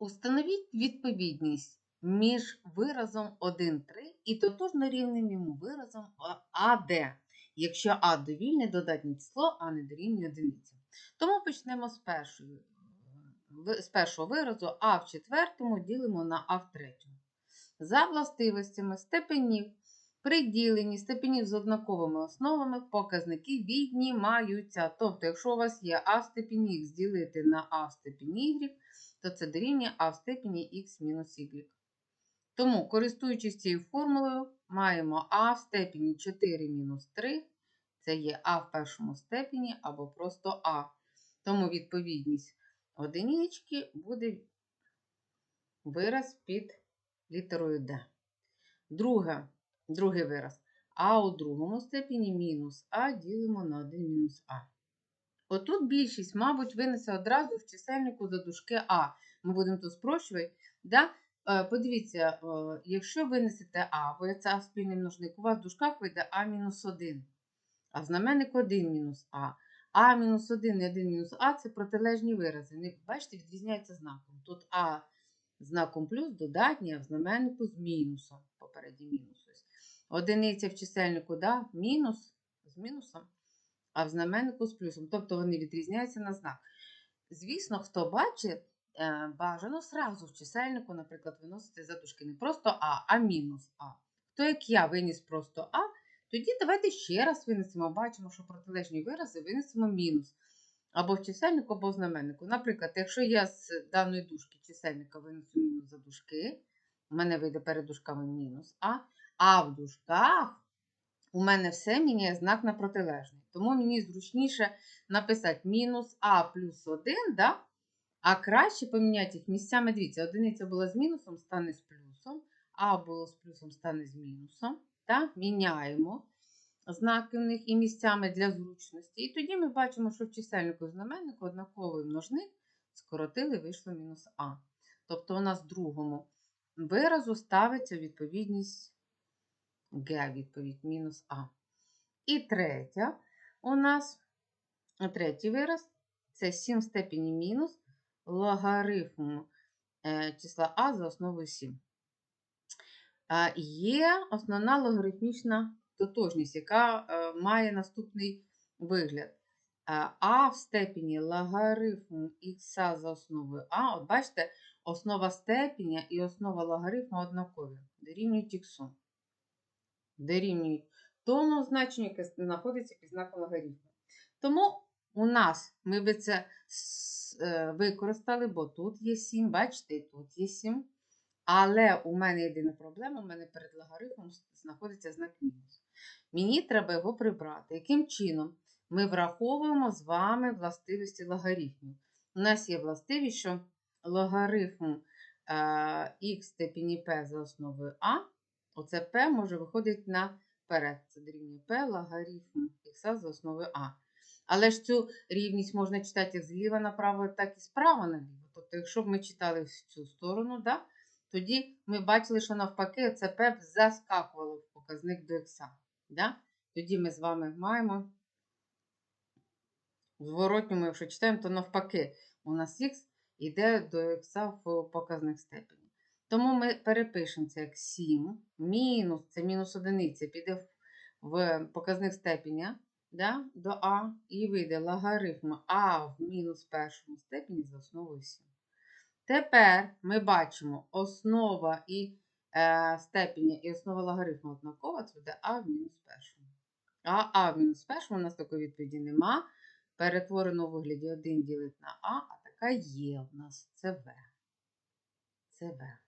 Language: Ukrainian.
Установіть відповідність між виразом 1,3 і тотожно рівним йому виразом АД, якщо А довільне додатнє число, а не дорівнює одиниці. Тому почнемо з, першої, з першого виразу А в четвертому ділимо на А в третьому. За властивостями степенів при діленні степенів з однаковими основами показники віднімаються. Тобто, якщо у вас є А в степені х ділити на А в степені y, то це дорівнює А в степені х мінус y. Тому, користуючись цією формулою, маємо А в степені 4 мінус 3, це є А в першому степені або просто А. Тому відповідність одинички буде вираз під літерою D. Друге, другий вираз. А у другому степені мінус А ділимо на 1 мінус А. Отут більшість, мабуть, винесе одразу в чисельнику за дужки А. Ми будемо тут спрощувати. Да? Е, Подивіться, е, якщо винесете А, бо це спільний множник, у вас в дужках вийде А мінус 1. А знаменник 1 мінус А. А мінус 1 і 1 мінус А це протилежні вирази. Бачите, відрізняється знаком. Тут А знаком плюс додатній, а в знаменнику з мінусом. Попередній мінус. Одиниця в чисельнику, да? мінус з мінусом, а в знаменнику з плюсом. Тобто вони відрізняються на знак. Звісно, хто бачить, е, бажано сразу в чисельнику, наприклад, виносити задушки не просто А, а мінус А. Хто, як я, виніс просто А, тоді давайте ще раз винесемо. Бачимо, що протилежні вирази винесемо мінус. Або в чисельнику, або в знаменнику. Наприклад, якщо я з даної дужки чисельника винесу мінус за дужки, у мене вийде перед дужками мінус А, а в дужках у мене все міняє знак на протилежний. Тому мені зручніше написати мінус А плюс 1, да? а краще поміняти їх місцями. Дивіться, одиниця була з мінусом, стане з плюсом, А було з плюсом, стане з мінусом. Да? Міняємо знаки в них і місцями для зручності. І тоді ми бачимо, що в чисельнику і знаменнику однаковий множник скоротили, вийшло мінус А. Тобто у нас в другому виразу ставиться відповідність Г, відповідь мінус А. І третя у нас третій вираз це 7 в степені мінус логарифм е, числа А за основою 7. Є основна логарифмічна тотожність, яка е, має наступний вигляд. А, А в степені логарифму х за основою А. От бачите, основа степеня і основа логарифму однакові. Дорівнюють х. Дорівнюють тому значенню, яке знаходиться під знаком логарифму. Тому у нас ми би це е, використали, бо тут є 7, бачите, тут є 7. Але у мене єдина проблема, у мене перед логарифмом знаходиться знак мінус. Мені треба його прибрати. Яким чином? Ми враховуємо з вами властивості логарифмів. У нас є властивість, що логарифм х степені p за основою а, оце p може виходити наперед. Це дорівнює p логарифм х за основою а. Але ж цю рівність можна читати як зліва направо, так і справа наліво. Тобто, якщо б ми читали в цю сторону, да, тоді ми бачили, що навпаки це P заскакувало в показник до х. Да? Тоді ми з вами маємо в зворотньому, якщо читаємо, то навпаки, у нас х йде до х в показник степені. Тому ми перепишемо це як 7, мінус, це мінус одиниця, піде в- показник степеня да, до А і вийде логарифм А в мінус першому степені за основою 7. Тепер ми бачимо основа і е, степені і основа логарифму однакова, це буде А в мінус першому. А А в мінус першому у нас такої відповіді нема. Перетворено у вигляді 1 ділить на А, а така є у нас це В. Це В.